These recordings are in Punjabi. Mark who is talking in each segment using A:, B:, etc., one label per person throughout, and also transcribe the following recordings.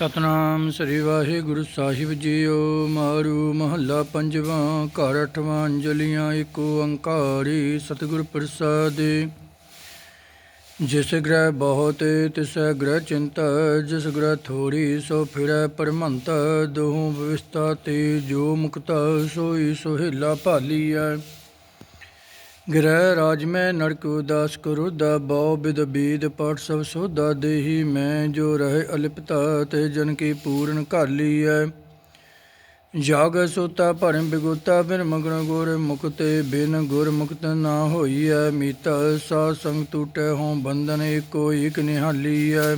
A: ਸਤਨਾਮ ਸ੍ਰੀ ਵਾਹਿਗੁਰੂ ਸਾਹਿਬ ਜੀਓ, ਮਾਰੂ ਮਹੱਲਾ ਪੰਜਵਾਂ, ਘਰ ਅਠਵਾਂ, ਅੰਜਲੀਆਂ ਏਕ ਓੰਕਾਰੀ ਸਤਿਗੁਰ ਪ੍ਰਸਾਦਿ। ਜਿਸ ਗ੍ਰਹਿ ਬਹੁਤ, ਤਿਸ ਗ੍ਰਹਿ ਚਿੰਤ, ਜਿਸ ਗ੍ਰਹਿ ਥੋੜੀ ਸੋ ਫਿਰੈ ਪਰਮੰਤ ਦੋਹੂ ਵਿਵਸਥਾ ਤੇ ਜੋ ਮੁਕਤਾ, ਸੋਈ ਸੁਹੇਲਾ ਭਾਲੀਐ। ਗ੍ਰਹਿ ਰਾਜ ਮੈਂ ਨਰਕ ਉਦਾਸ ਕਰੁਦਾ ਬਹੁ ਬਿਦ ਬੀਦ ਪਾਠ ਸਭ ਸੋਧਾ ਦੇਹੀ, ਮੈਂ ਜੋ ਰਹੇ ਅਲਿਪਤਾ ਤੇ ਜਨ ਕੀ ਪੂਰਨ ਘਾਲੀ ਹੈ ਜਾਗ ਸੋਤਾ ਭਰਮ ਬਿਗੁਤਾ, ਬਿਨ ਮਗਨ ਗੁਰ ਮੁਕਤੇ ਬਿਨ ਗੁਰ ਮੁਕਤ ਨਾ ਹੋਈ ਹੈ ਮੀਤਾ ਸਾ ਸੰਗ ਟੂਟੈ ਹੋਂ ਬੰਧਨ ਏਕੋ ਏਕ ਨਿਹਾਲੀ ਹੈ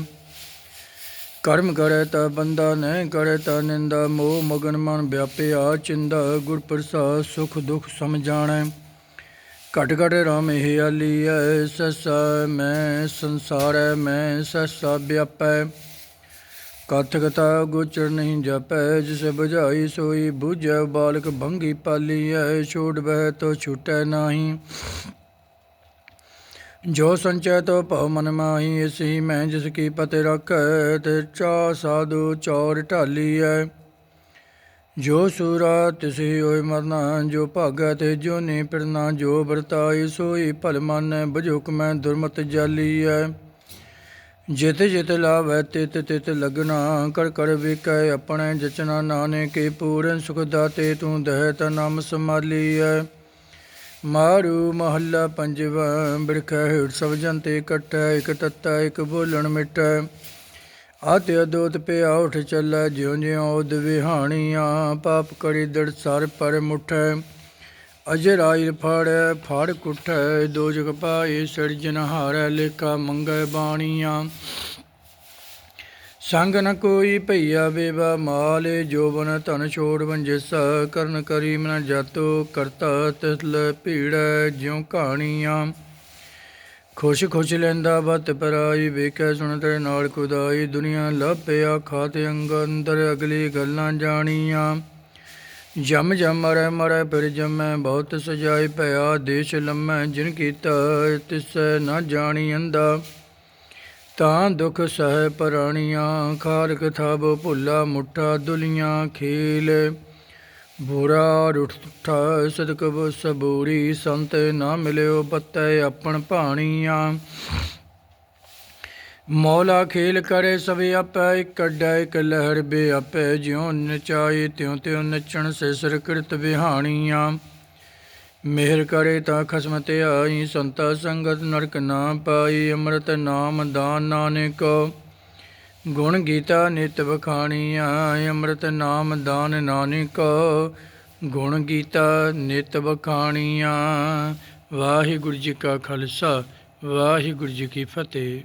A: ਕਰਮ ਕਰੈ ਤਾ ਬੰਦਾ, ਨਹਿ ਕਰੇ ਤਾ ਨਿੰਦਾ, ਮੋਹ ਮਗਨ ਮਨ ਵਿਆਪਿਆ, ਚਿੰਦਾ ਗੁਰ ਪ੍ਰਸਾਦ ਸੁਖ ਦੁਖ ਸਮਝਾਣੈ ਘਟ ਘਟ ਰਾਮ ਹਿਆਲੀ ਐ, ਸਸਾ ਮੈਂ ਸੰਸਾਰ ਮੈਂ ਸਸਾ ਵਿਆਪੈ ਕਥ ਕਥਾ ਗੋਚਰ ਨਹੀਂ ਜਪੈ, ਜਿਸ ਬੁਝਾਈ ਸੋਈ ਬੁਝੈ, ਬਾਲਕ ਭੰਗੀ ਪਾਲੀ ਐ ਛੋੜ ਬਹਿ ਤੋ ਛੁਟੈ ਨਾਹੀ। ਜੋ ਸੰਚੈ ਤੋ ਭਉ ਮਨ ਮਾਹੀ, ਇਸੀ ਮੈਂ ਜਿਸ ਕੀ ਪਤਿ ਰੱਖੈ ਤੇ ਚਾ ਸਾਧੂ ਚੌਰ ਢਾਲੀ ਐ। ਜੋ ਸੂਰਾ ਤਿਸੀ ਹੋਇ ਮਰਨਾ, ਜੋ ਭਾਗਾ ਤੇ ਜੋ ਨੀ ਪਿਰਨਾ ਜੋ ਵਰਤਾਈ ਸੋਈ ਭਲ ਮਨ, ਬੁਝੁਕ ਮੈਂ ਦੁਰਮਤ ਜਾਲੀ ਹੈ ਜਿਤ ਜਿਤ ਲਾਵੈ, ਤਿਤ ਤਿਤ ਲਗਣਾ, ਕਰ ਕਰ ਵਿਕੈ ਆਪਣੇ ਜਚਨਾ ਨਾਨਕੇ, ਪੂਰਨ ਸੁਖ ਦਾਤੇ ਤੂੰ ਦਹਿ ਤ ਨਾਮ ਸਮਾਲੀ ਹੈ ਮਾਰੂ ਮਹੱਲਾ ਪੰਜਵਾ, ਬਿਰਖੈ ਹੇਠ ਸਭ ਜੰਤੇ ਇਕੱਠਾ ਇਕ ਤੱਤਾ, ਇਕ ਬੋਲਣ ਮਿਟੈ। ਆਤਿ ਅਦੋਤ ਪਿਆ ਉਠ ਚੱਲੈ ਜਿਉ ਜਿਉ ਉਦ ਵਿਹਾਣੀਆਂ, ਪਾਪ ਕਰੀ ਦੜ ਸਰ ਪਰ ਮੁਠੈ। ਅਜਰਾਇਲ ਫਾੜੈ, ਫਾੜ ਕੁਠੈ ਦੋ ਜਗ ਪਾਏ ਸੜਜਨ ਹਾਰੈ, ਲੇਖਾ ਮੰਗੈ ਬਾਣੀਆਂ। ਸੰਗ ਨ ਕੋਈ ਭਈਆ ਬੇਵਾ ਮਾਲ ਜੋਬਨ ਧਨ ਛੋੜ ਵੰਜਿਸ, ਕਰਨ ਕਰੀ ਮਨ ਜਾਤੋ ਕਰਤਾ ਤਿਸਲ ਭੀੜ ਜਿਉ ਕਹਾਣੀਆਂ ਖੁਸ਼ ਖੁਸ਼ ਲੈਂਦਾ ਬਤ ਪਰਾਈ, ਵੇਖੈ ਸੁਣ ਤੇਰੇ ਨਾਲ ਕੁਦਾਈ ਦੁਨੀਆ ਲੱਭਿਆ ਖਾਤੇ ਅੰਗ ਅੰਦਰ ਅਗਲੀ ਗੱਲਾਂ ਜਾਣੀਆਂ। ਜਮ ਜਮ ਮਰੈ ਮਰੈ, ਫਿਰ ਜਮੈ ਬਹੁਤ ਸਜਾਈ ਭਇਆ। ਦੇਸ਼ ਲੰਮੈ ਜਿਨ ਕੀਤਾ, ਤਿਸੈ ਨਾ ਜਾਣੀ ਅੰਦਾ ਤਾਂ ਦੁਖ ਸਹਿ ਪਰਾਣੀਆਂ ਖਾਲਕ ਥਾਬ ਭੁੱਲਾ ਮੁੱਠਾ ਦੁਲੀਆਂ ਖੇਲ। ਬੁਰਾ ਰੁਠਾ ਸਦਕ ਸਬੂਰੀ ਸੰਤ ਨਾ ਮਿਲਿਓ ਬੱਤੈ ਆਪਣ ਭਾਣੀਆਂ। ਮੌਲਾ ਖੇਲ ਕਰੇ ਸਵੇ ਆਪੈ, ਇਕ ਕੱਢੈ ਇਕ ਲਹਿਰ ਬੇ ਆਪੈ, ਜਿਉ ਨਚਾਏ ਤਿਉ ਤਿਉ ਨਚਣ ਸੇ ਸਿਰ ਕਿਰਤ ਵਿਹਾਣੀਆਂ। ਮਿਹਰ ਕਰੇ ਤਾਂ ਖਸਮ ਤੇ ਆਈ, ਸੰਤਾ ਸੰਗਤ ਨਰਕ ਨਾ ਪਾਈ, ਅੰਮ੍ਰਿਤ ਨਾਮ ਦਾਨ ਨਾਨਕ। ਗੁਣ ਗੀਤਾ ਨਿਤ ਬਖਾਣੀਆਂ ਅੰਮ੍ਰਿਤ ਨਾਮ ਦਾਨ ਨਾਨਕ। ਗੁਣ ਗੀਤਾ ਨਿਤ ਵਖਾਣੀਆਂ, ਵਾਹਿਗੁਰੂ ਜੀ ਕਾ ਖਾਲਸਾ, ਵਾਹਿਗੁਰੂ ਜੀ ਕੀ ਫਤਿਹ।